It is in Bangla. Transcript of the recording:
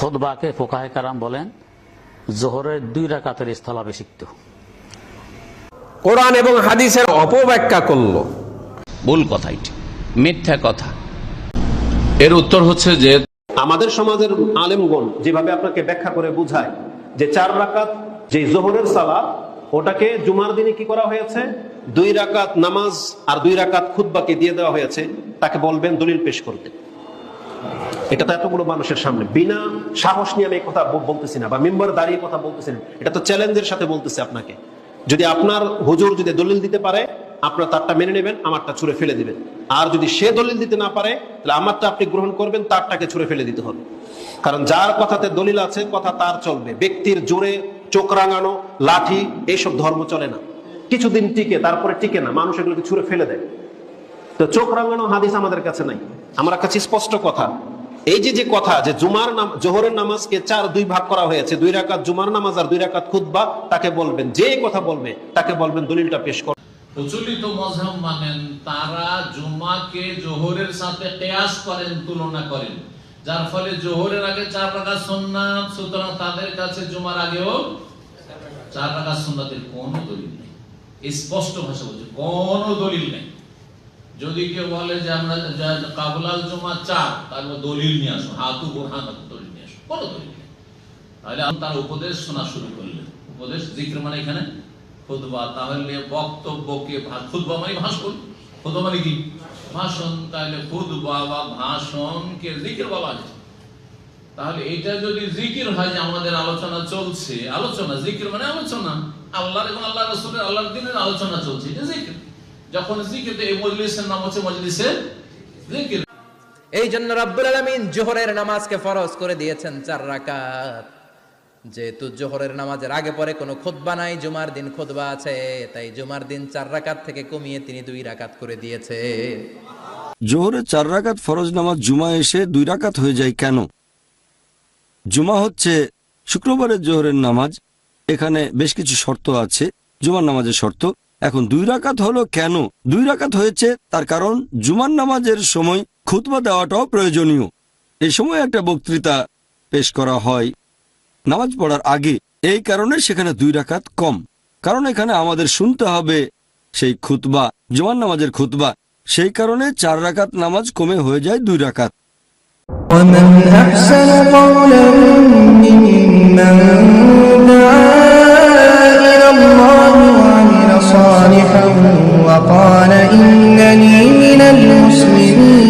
খোদবাকে ফোকাহে কারাম বলেন জোহরের দুই রাকাতের স্থলাভিষিক্ত। কোরআন এবং হাদিসের অপব্যাখ্যা করল। ভুল কথা এটি মিথ্যা কথা। এর উত্তর হচ্ছে যে আমাদের সমাজের আলেমগণ যেভাবে আপনাকে ব্যাখ্যা করে বুঝায় যে চার রাকাত যে জোহরের সালাত ওটাকে জুমার দিনে কি করা হয়েছে? দুই রাকাত নামাজ আর দুই রাকাত খুতবাকে দিয়ে দেওয়া হয়েছে তাকে বলবেন দলিল পেশ করতে। এটা তো এতগুলো মানুষের সামনে। বিনা সাহস নিয়ে আমি এই কথা বলতেছি না, বা মেম্বার দাঁড়িয়ে কথা বলতেছি না এটা তো চ্যালেঞ্জের সাথে বলতেছি আপনাকে। যদি আপনার হুজুর যদি দলিল দিতে পারে, আপনার তারটা মেনে নেবেন, আমারটা ছুঁড়ে ফেলে দিবেন। আর যদি সে দলিল দিতে না পারে, তাহলে আমারটা আপনি গ্রহণ করবেন, তারটাকে ছুঁড়ে ফেলে দিতে হবে। কারণ যার কথাতে দলিল আছে, কথা তার চলবে। ব্যক্তির জোরে চোখ রাঙানো, লাঠি এইসব ধর্ম চলে না। কিছুদিন টিকে, তারপরে টিকে না, মানুষ এগুলোকে ছুঁড়ে ফেলে দেয়। তো চোখ রাঙানো হাদিস আমাদের কাছে নাই। আমার কাছে স্পষ্ট কথা এই যে যে কথা যে জুমার নাম, জোহরের নামাজকে চার, দুই ভাগ করা হয়েছে, দুই রাকাত জুমার নামাজ আর দুই রাকাত খুতবা, তাকে বলবেন, যে কথা বলবে, তাকে বলবেন দলিলটা পেশ কর। প্রচলিত মজহাব মানেন তারা জুমাকে জোহরের সাথে কেয়াস করেন, তুলনা করেন। যার ফলে জোহরের আগে চার রাকাত সুন্নাত, সুতরাং তাদের কাছে জুমার আগেও চার রাকাত সুন্নাতের কোনো দলিল নেই। স্পষ্ট ভাষা বলছে, কোনো দলিল নেই। যদি কেউ বলে যে আমরা কাবলাল জুমা চার তাহলে দলিল নিয়ে আসো হাতু বোরহান দলিল নিয়ে আসো কোনো দলিল তাহলে তার উপদেশ শোনা শুরু করলেন। উপদেশ, জিক্র মানে এখানে খুদবা তাহলে বক্তব্যকে খুদবা মানে ভাষণ। খুদবা মানে কি? ভাষণ। তাহলে খুদবা বা ভাষণকে জিকির বলা হয়েছে তাহলে এটা যদি জিকির হয় যে আমাদের আলোচনা চলছে, আলোচনা, জিকির মানে আলোচনা। আল্লাহর এবং আল্লাহ রসুলের, আল্লাহর দিনের আলোচনা চলছে, এটা জিকির। যখন জিকির তো এই মজলিসের নাম হচ্ছে মজলিসে জিকির। এই জন্য রব্বুল আলমিন জোহরের নামাজকে ফরজ করে দিয়েছেন চার রাকাত। যেহেতু জোহরের নামাজের আগে পরে কোনো খুতবা নাই জুমার দিন খুতবা আছে তাই জুমার দিন চার রাকাত থেকে কমিয়ে তিনি দুই রাকাত করে দিয়েছে। জোহরে চার রাকাত ফরজ নামাজ জুমা এসে দুই রাকাত হয়ে যায় কেন? জুমা হচ্ছে শুক্রবারের জোহরের নামাজ এখানে বেশ কিছু শর্ত আছে। জুমার নামাজের শর্ত এখন দুই রাকাত হলো কেন দুই রাকাত হয়েছে তার কারণ জুমার নামাজের সময় খুতবা দেওয়াটাও প্রয়োজনীয় এই সময় একটা বক্তৃতা পেশ করা হয় নামাজ পড়ার আগে এই কারণে সেখানে দুই রাকাত কম কারণ এখানে আমাদের শুনতে হবে সেই খুতবা জুমার নামাজের খুতবা সেই কারণে চার রাকাত নামাজ কমে হয়ে যায় দুই রাকাত ومن أحسن قولا وقال إنني من المسلمين.